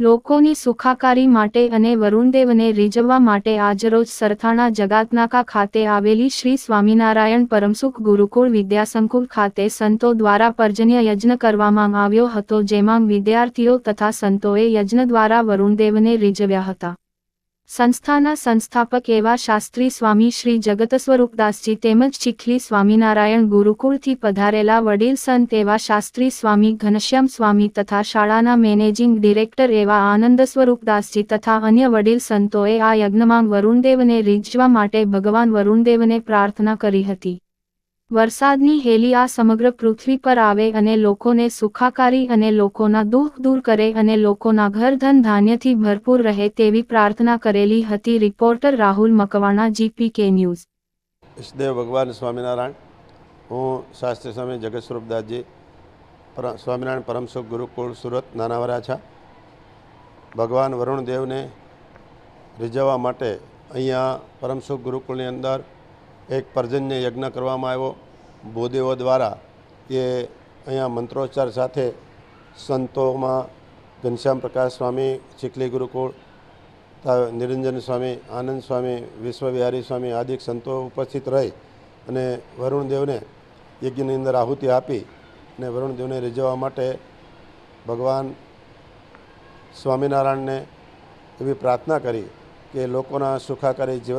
લોકોની સુખાકારી માટે અને વરુણદેવને રીઝવવા માટે આજરોજ સરથાણા જગાતનાકા ખાતે આવેલી શ્રી સ્વામિનારાયણ પરમસુખ ગુરુકુળ વિદ્યાસંકુલ ખાતે સંતો દ્વારા પર્જન્ય યજ્ઞ કરવામાં આવ્યો હતો, જેમાં વિદ્યાર્થીઓ તથા સંતોએ યજ્ઞ દ્વારા વરુણદેવને રીઝવ્યા હતા. સંસ્થાના સંસ્થાપક એવા શાસ્ત્રી સ્વામી શ્રી જગત સ્વરૂપદાસજી તેમજ ચીખલી સ્વામિનારાયણ ગુરુકુળથી પધારેલા વડીલ સંત એવા શાસ્ત્રી સ્વામી ઘનશ્યામ સ્વામી તથા શાળાના મેનેજિંગ ડિરેક્ટર એવા આનંદ સ્વરૂપદાસજી તથા અન્ય વડીલ સંતોએ આ યજ્ઞમાં વરુણદેવને રીઝવા માટે ભગવાન વરુણદેવને પ્રાર્થના કરી હતી. વરસાદની હેલી આ સમગ્ર પૃથ્વી પર આવે અને લોકોને સુખાકારી અને લોકોના દુઃખ દૂર કરે અને લોકોના ઘર ધન ધાન્યથી ભરપૂર રહે તેવી પ્રાર્થના કરેલી હતી reporter Rahul Makwana, GPK news. ઈષ્ટદેવ ભગવાન સ્વામિનારાયણ. હું શાસ્ત્રી સ્વામી જગત સ્વરૂપદાસજી સ્વામિનારાયણ પરમસુખ ગુરુકુળ સુરત નાનાવરા વરાછા ભગવાન વરુણદેવને રીઝવવા માટે અહીંયા પરમસુખ ગુરુકુળની અંદર એક પર્જન્ય યજ્ઞ કરવામાં આવ્યો. ભૂદેવો દ્વારા એ અહીંયા મંત્રોચ્ચાર સાથે સંતોમાં ઘનશ્યામ પ્રકાશ સ્વામી, ચીખલી ગુરુકુળ નિરંજન સ્વામી, આનંદ સ્વામી, વિશ્વવિહારી સ્વામી આદિક સંતો ઉપસ્થિત રહી અને વરુણદેવને યજ્ઞની અંદર આહુતિ આપી અને વરુણદેવને રીઝવવા માટે ભગવાન સ્વામિનારાયણને એવી પ્રાર્થના કરી કે લોકોના સુખાકારી જીવન